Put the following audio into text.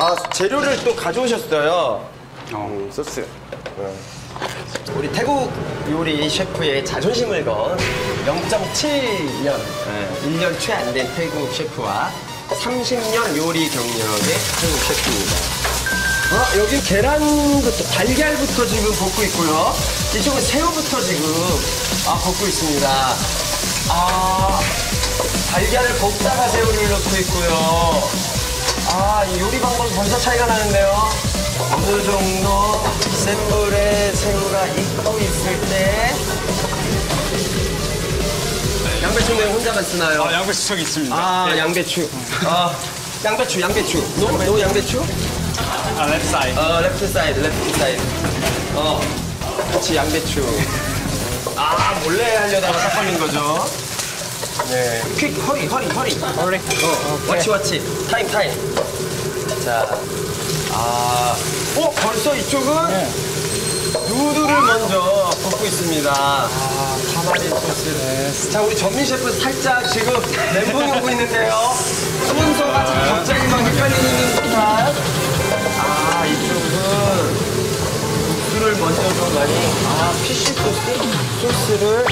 아, 재료를 또 가져오셨어요. 음, 소스. 음. 우리 태국 요리 셰프의 자존심을 건 0.7년, 1년 채 안 된 태국 셰프와 30년 요리 경력의 태국 셰프입니다. 어, 여기 계란부터, 달걀부터 지금 볶고 있고요. 이쪽은 새우부터 지금, 아, 볶고 있습니다. 아, 달걀을 볶다가 새우를 넣고 있고요. 요리 방법 벌써 차이가 나는데요. 어느 정도 센 불에 새우가 익고 있을 때. 양배추는 혼자만 쓰나요? 아, 양배추 저기 있습니다. 아, 양배추. 아, 양배추, 양배추. 노, 노 양배추? 아, 랩 사이. 어, 레프트 사이드, 레프트 사이드. 어, 그렇지, 양배추. 아, 몰래 하려다가 딱 걸린 거죠. 네. 퀵, 허리, 허리, 허리. 허리. 어, 워치, 워치. 타임, 타임. 자, 아, 어, 벌써 이쪽은 누드를 먼저 볶고 있습니다. 아, 타마린 소스를. 자, 우리 전민 셰프 살짝 지금 멘붕이 오고 있는데요. 순서가 갑자기 막 헷갈리는 듯한. 아, 이쪽은 국수를 먼저 좀 많이. 아, 피쉬 소스? 소스를